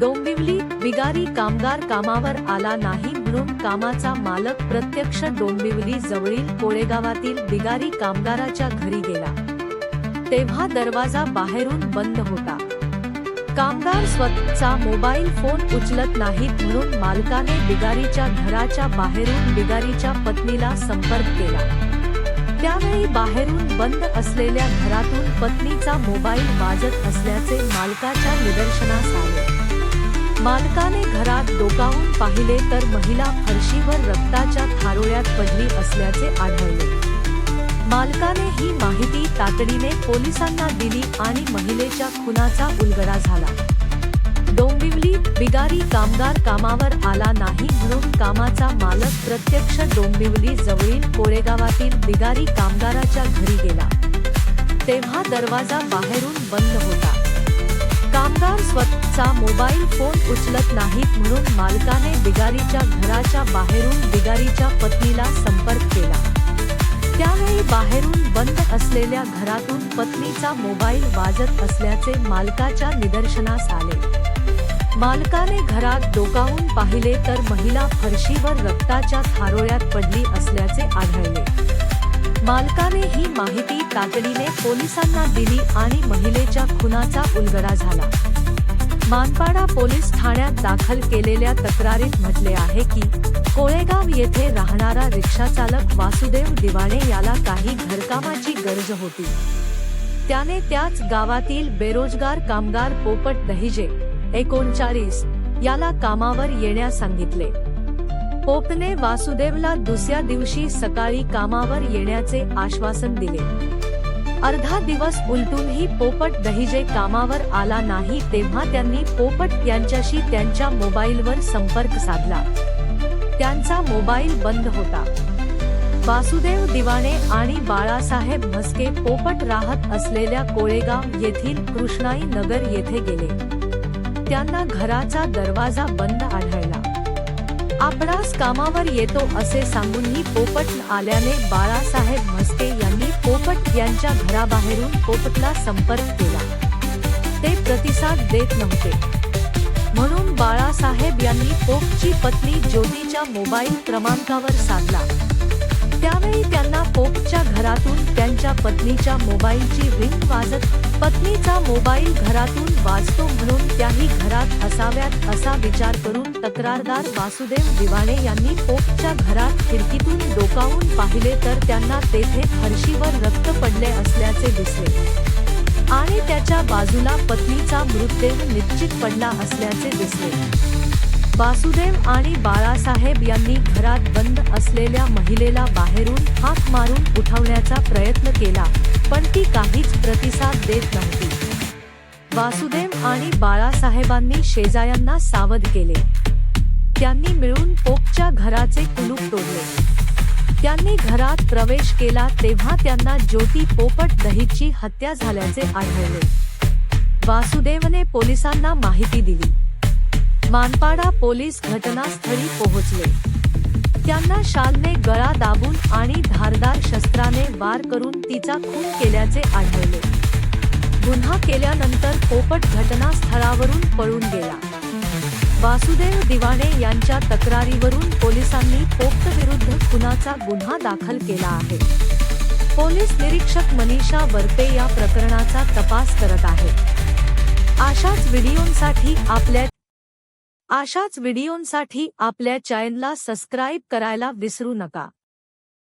डोंबिवली बिगारी कामगार कामावर आला नाही म्हणून कामाचा मालक प्रत्यक्ष डोंबिवली जवळील कोळेगावातील बिगारी कामगाराच्या घरी गेला. तेव्हा दरवाजा बाहेरून बंद होता. कामगार स्वतःचा मोबाईल फोन उचलत नाहीत म्हणून मालकाने बिगारीच्या घराच्या बाहेरून बिगारीच्या पत्नीला संपर्क केला. त्यावेळी बाहेरून बंद असलेल्या घरातून पत्नीचा मोबाईल वाजत असल्याचे मालकाच्या निदर्शनास आले. मालकाने घरात डोकावून पाहिले तर महिला फरशीवर रक्ताच्या थारोळ्यात पडली असल्याचे आढळले. मालकाने ही माहिती तातडीने पोलिसांना दिली आणि महिलेच्या खुनाचा उलगडा झाला. डोंबिवली बिगारी कामगार कामावर आला नाही म्हणून कामाचा मालक प्रत्यक्ष डोंबिवली जवळील कोळेगावातील बिगारी कामगाराच्या घरी गेला. तेव्हा दरवाजा बाहेरून बंद होता. कामगार स्वतःचा मोबाईल फोन उचलत नाहीत म्हणून मालकाने बिगारीच्या घराच्या बाहेरून बिगारीच्या पत्नीला संपर्क केला. त्यावेळी बाहेरून बंद असलेल्या घरातून पत्नीचा मोबाईल वाजत असल्याचे मालकाच्या निदर्शनास आले. मालकाने घरात डोकावून पाहिले तर महिला फरशीवर रक्ताच्या थारोळ्यात पडली असल्याचे आढळले. मालकाने ही माहिती तातडीने पोलिसांना दिली आणि महिलेच्या खुनाचा उलगडा झाला. मानपाडा पोलीस ठाण्यात दाखल केलेल्या तक्रारीत म्हटले आहे की कोळेगाव येथे राहणारा रिक्षाचालक वासुदेव दिवाणे याला काही घरकामाची गरज होती. त्याने त्याच गावातील बेरोजगार कामगार पोपट दहिजे एकोणचाळीस याला कामावर येण्यास सांगितले. पोपने वासुदेवला दुसऱ्या दिवशी सकाळी कामावर येण्याचे आश्वासन दिले. अर्धा दिवस उलटूनही पोपट दहिजे कामावर आला नाही तेव्हा त्यांनी पोपट यांच्याशी त्यांच्या मोबाईलवर संपर्क साधला. त्यांचा मोबाईल बंद होता. वासुदेव दिवाणे आणि बाळासाहेब म्हस्के पोपट राहत असलेल्या कोळेगाव येथील कृष्णाई नगर येथे गेले. त्यांना घराचा दरवाजा बंद आढळला. आपणास कामावर येतो असे सांगूनही पोपट आल्याने बाळासाहेब म्हस्के यांनी पोपट यांच्या घराबाहेरून पोपटला संपर्क केला. ते प्रतिसाद देत नव्हते. म्हणून बाळासाहेब यांनी पोपची पत्नी ज्योतीच्या मोबाईल क्रमांकावर साधला. त्यावेळी त्यांना पोपच्या घरातून त्यांच्या पत्नीच्या मोबाईलची रिंग वाजत पत्नीचा मोबाईल घरातून वाजतो म्हणून त्याही घरात असाव्यात असा विचार करून तक्रारदार वासुदेव दिवाणे यांनी पोपच्या घरात खिडकीतून डोकावून पाहिले तर त्यांना तेथे फरशीवर रक्त पडले असल्याचे दिसले. आणि त्याच्या बाजूला पत्नीचा मृतदेह निश्चित पडला असल्याचे दिसले. वासुदेव आणि बाळासाहेब यांनी घरात बंद असलेल्या महिलेला बाहेरून हाक मारून उठवण्याचा प्रयत्न केला पण ती काहीच प्रतिसाद देत नव्हती. वासुदेव आणि बाळासाहेबांनी शेजायांना सावध केले. त्यांनी मिळून पोपच्या घराचे कुलूप तोडले. त्यांनी घरात प्रवेश केला तेव्हा त्यांना ज्योती पोपट दहीची हत्या झाल्याचे आढळले. वासुदेवने पोलिसांना माहिती दिली. मानपाडा पोलीस घटनास्थळी पोहोचले. त्यांना शालने गळा दाबून आणि धारदार शस्त्राने वार करून तिचा खून केल्याचे आढळले. गुन्हा केल्यानंतर पोपट घटनास्थळावरून पळून गेला. वासुदेव दिवाणे यांच्या तक्रारीवरून पोलिसांनी पोक्त विरुद्ध खुनाचा गुन्हा दाखल केला आहे. पोलीस निरीक्षक मनीषा वरपे या प्रकरणाचा तपास करत आहे. अशाच व्हिडिओंसाठी आपल्या अशाच व्हिडिओंसाठी आपल्या चॅनलला सबस्क्राईब करायला विसरू नका.